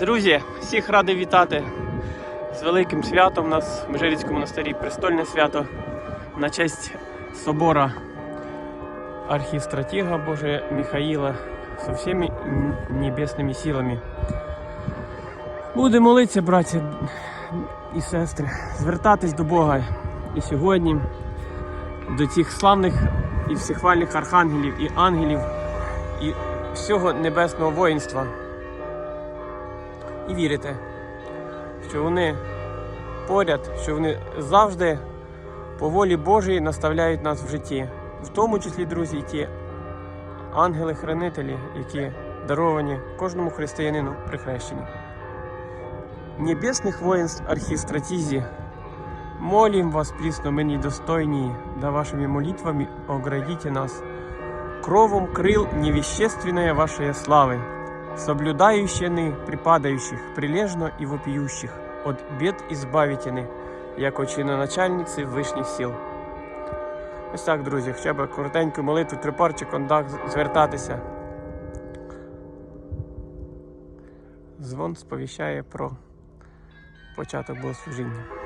Друзі, всіх радий вітати з великим святом. У нас в Межирицькому монастирі престольне свято на честь собора архістратіга Божия Михаїла со всіми небесними силами. Будемо молитися, браті і сестри, звертатись до Бога і сьогодні до цих славних і всехвальних архангелів і ангелів і всього небесного воїнства і вірите, що вони поряд, що вони завжди по волі Божої наставляють нас в житті, в тому числі, друзі, і ті ангели-хранителі, які даровані кожному християнину при хрещенні. Небесных воинств архистратизи, молим вас, присно мы недостойнее, да вашими молитвами оградите нас кровом крыл невещественной вашей славы, соблюдающими припадающих, прилежно и вопиющих, от бед избавитены, як начальниці вишніх сіл. Ось так, друзі, хоча б коротеньку молитву, трипарчик кондак звертатися. Дзвон сповіщає про початок богослужіння.